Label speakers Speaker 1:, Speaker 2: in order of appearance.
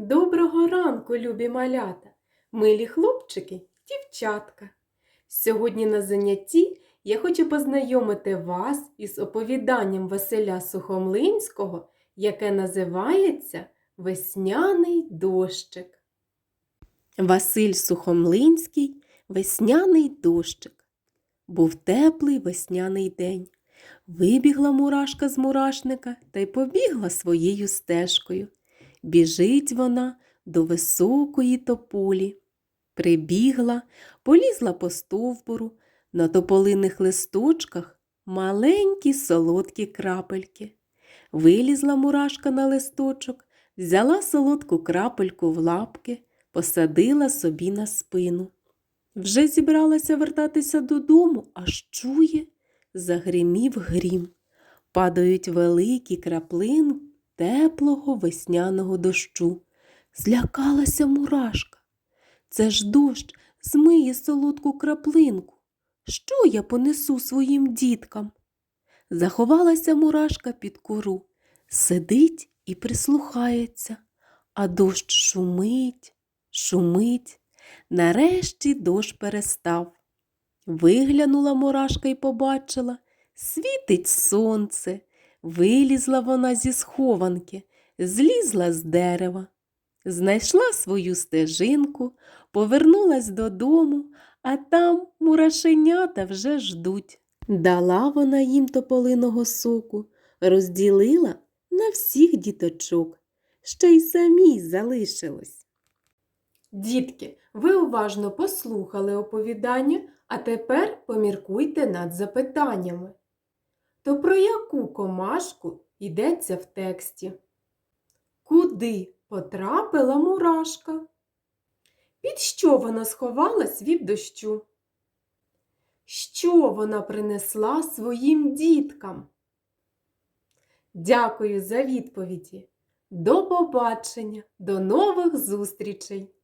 Speaker 1: Доброго ранку, любі малята, милі хлопчики, дівчатка. Сьогодні на занятті я хочу познайомити вас із оповіданням Василя Сухомлинського, яке називається Весняний дощик. Василь Сухомлинський Весняний дощик. Був теплий весняний день. Вибігла мурашка з мурашника та й побігла своєю стежкою. Біжить вона до високої тополі. Прибігла, полізла по стовбуру, на тополиних листочках маленькі солодкі крапельки. Вилізла мурашка на листочок, взяла солодку крапельку в лапки, посадила собі на спину. Вже зібралася вертатися додому, аж чує, загримів грім. Падають великі краплин теплого весняного дощу. Злякалася мурашка. Це ж дощ змиє солодку краплинку. Що я понесу своїм діткам? Заховалася мурашка під кору, сидить і прислухається, а дощ шумить, шумить. Нарешті дощ перестав. Виглянула мурашка і побачила, світить сонце. Вилізла вона зі схованки, злізла з дерева, знайшла свою стежинку, повернулась додому, а там мурашенята вже ждуть. Дала вона їм тополиного соку, розділила на всіх діточок, ще й самій залишилось. Дітки, ви уважно послухали оповідання, а тепер поміркуйте над запитаннями. То про яку комашку йдеться в тексті? Куди потрапила мурашка? Під що вона сховалась від дощу? Що вона принесла своїм діткам? Дякую за відповіді. До побачення, до нових зустрічей!